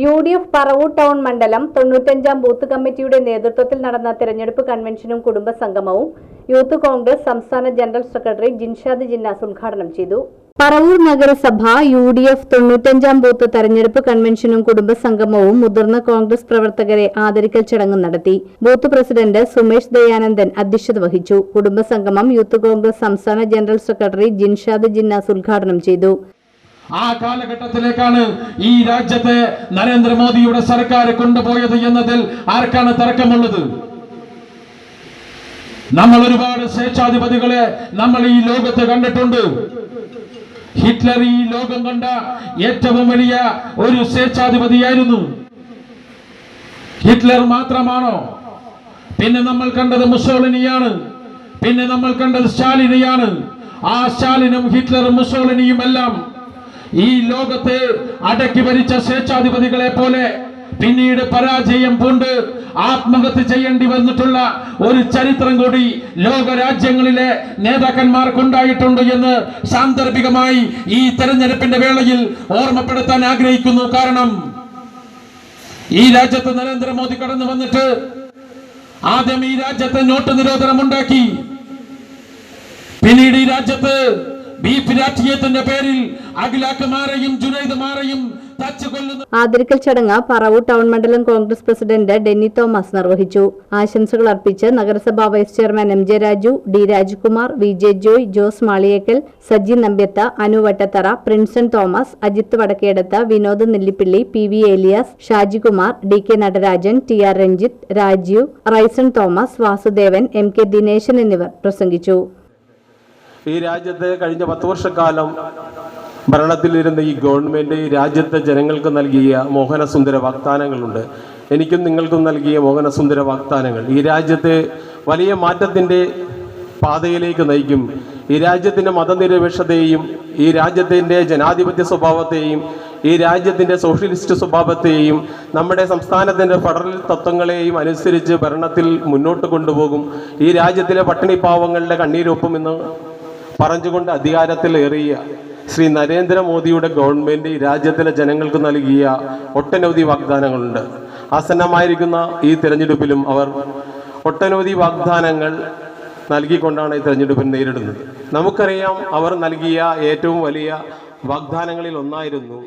U D F Paravur town മണ്ഡലം തൊണ്ണൂറ്റഞ്ചാം booth കമ്മിറ്റിയുടെ നേതൃത്വത്തിൽ നടന്ന തെരഞ്ഞെടുപ്പ് കൺവെൻഷനും കുടുംബസംഗമവും യൂത്ത് കോൺഗ്രസ് സംസ്ഥാന ജനറൽ സെക്രട്ടറി ജിൻഷാദ് ജിന്നാസ് ഉദ്ഘാടനം ചെയ്തു. പറവൂർ നഗരസഭ യു ഡി എഫ് തൊണ്ണൂറ്റഞ്ചാം ബൂത്ത് തെരഞ്ഞെടുപ്പ് കൺവെൻഷനും കുടുംബസംഗമവും മുതിർന്ന കോൺഗ്രസ് പ്രവർത്തകരെ ആദരിക്കൽ ചടങ്ങ് നടത്തി. ബൂത്ത് പ്രസിഡന്റ് സുമേഷ് ദയാനന്ദൻ അധ്യക്ഷത വഹിച്ചു. കുടുംബസംഗമം യൂത്ത് കോൺഗ്രസ് സംസ്ഥാന ജനറൽ സെക്രട്ടറി ജിൻഷാദ് ജിന്നാസ് ഉദ്ഘാടനം ചെയ്തു. ആ കാലഘട്ടത്തിലേക്കാണ് ഈ രാജ്യത്തെ നരേന്ദ്രമോദിയുടെ സർക്കാർ കൊണ്ടുപോയത് എന്നതിൽ ആർക്കാണ് തർക്കമുള്ളത്? നമ്മൾ ഒരുപാട് സ്വേച്ഛാധിപതികളെ നമ്മൾ ഈ ലോകത്ത് കണ്ടിട്ടുണ്ട്. ഹിറ്റ്ലർ ഈ ലോകം കണ്ട ഏറ്റവും വലിയ ഒരു സ്വേച്ഛാധിപതിയായിരുന്നു. ഹിറ്റ്ലർ മാത്രമാണോ? പിന്നെ നമ്മൾ കണ്ടത് മുസോളിനിയാണ്. പിന്നെ നമ്മൾ കണ്ടത് സ്റ്റാലിനെയാണ്. ആ സ്റ്റാലിനും ഹിറ്റ്ലറും മുസോളിനിയും എല്ലാം ഈ ലോകത്തെ അടക്കി ഭരിച്ച സ്വേച്ഛാധിപതികളെ പോലെ പിന്നീട് പരാജയം പൂണ്ട് ആത്മഹത്യ ചെയ്യേണ്ടി വന്നിട്ടുള്ള ഒരു ചരിത്രം കൂടി ലോക രാജ്യങ്ങളിലെ നേതാക്കന്മാർക്കുണ്ടായിട്ടുണ്ട് എന്ന് സാന്ദർഭികമായി ഈ തെരഞ്ഞെടുപ്പിന്റെ വേളയിൽ ഓർമ്മപ്പെടുത്താൻ ആഗ്രഹിക്കുന്നു. കാരണം ഈ രാജ്യത്ത് നരേന്ദ്രമോദി കടന്നു വന്നിട്ട് ആദ്യം ഈ രാജ്യത്ത് നോട്ട് നിരോധനം ഉണ്ടാക്കി പിന്നീട് ഈ രാജ്യത്ത് ബീഫ് രാഷ്ട്രീയത്തിന്റെ പേരിൽ ആദരിക്കൽ ചടങ്ങ് പറവൂർ ടൗൺ മണ്ഡലം കോൺഗ്രസ് പ്രസിഡന്റ് ഡെന്നി തോമസ് നിർവഹിച്ചു. ആശംസകൾ അർപ്പിച്ച് നഗരസഭാ vice chairman M J Raju D Rajkumar V J Joy Jose Maliyekkal Saji Nambiath Anu Vattathara Prinson Thomas Ajith Vadakkedath Vinod Nellippilly P V Elias Shajikumar D K Natarajan T R Ranjith Rajeev Raison Thomas Vasudevan M K Dineshan എന്നിവർ പ്രസംഗിച്ചു. ഈ രാജ്യത്ത് കഴിഞ്ഞ പത്ത് വർഷക്കാലം ഭരണത്തിലിരുന്ന ഈ government ഈ രാജ്യത്തെ ജനങ്ങൾക്ക് നൽകിയ മോഹനസുന്ദര വാഗ്ദാനങ്ങളുണ്ട്. എനിക്കും നിങ്ങൾക്കും നൽകിയ മോഹനസുന്ദര വാഗ്ദാനങ്ങൾ. ഈ രാജ്യത്തെ വലിയ മാറ്റത്തിന്റെ പാതയിലേക്ക് നയിക്കും. ഈ രാജ്യത്തിന്റെ മതനിരപേക്ഷതയെയും ഈ രാജ്യത്തിന്റെ ജനാധിപത്യ സ്വഭാവത്തെയും ഈ രാജ്യത്തിന്റെ സോഷ്യലിസ്റ്റ് സ്വഭാവത്തെയും നമ്മുടെ സംസ്ഥാനത്തിന്റെ ഫെഡറൽ തത്വങ്ങളെയും അനുസരിച്ച് ഭരണത്തിൽ മുന്നോട്ട് കൊണ്ടുപോകും. ഈ രാജ്യത്തിലെ പട്ടിണി പാവങ്ങളുടെ കണ്ണീരൊപ്പമെന്ന് പറഞ്ഞുകൊണ്ട് അധികാരത്തിൽ ഏറിയ ശ്രീ നരേന്ദ്രമോദിയുടെ ഗവൺമെന്റ് രാജ്യത്തിലെ ജനങ്ങൾക്ക് നൽകിയ ഒട്ടനവധി വാഗ്ദാനങ്ങളുണ്ട്. ആസന്നമായിരിക്കുന്ന ഈ തിരഞ്ഞെടുപ്പിലും അവർ ഒട്ടനവധി വാഗ്ദാനങ്ങൾ നൽകിക്കൊണ്ടാണ് ഈ തിരഞ്ഞെടുപ്പിനെ നേരിടുന്നത്. നമുക്കറിയാം അവർ നൽകിയ ഏറ്റവും വലിയ വാഗ്ദാനങ്ങളിൽ ഒന്നായിരുന്നു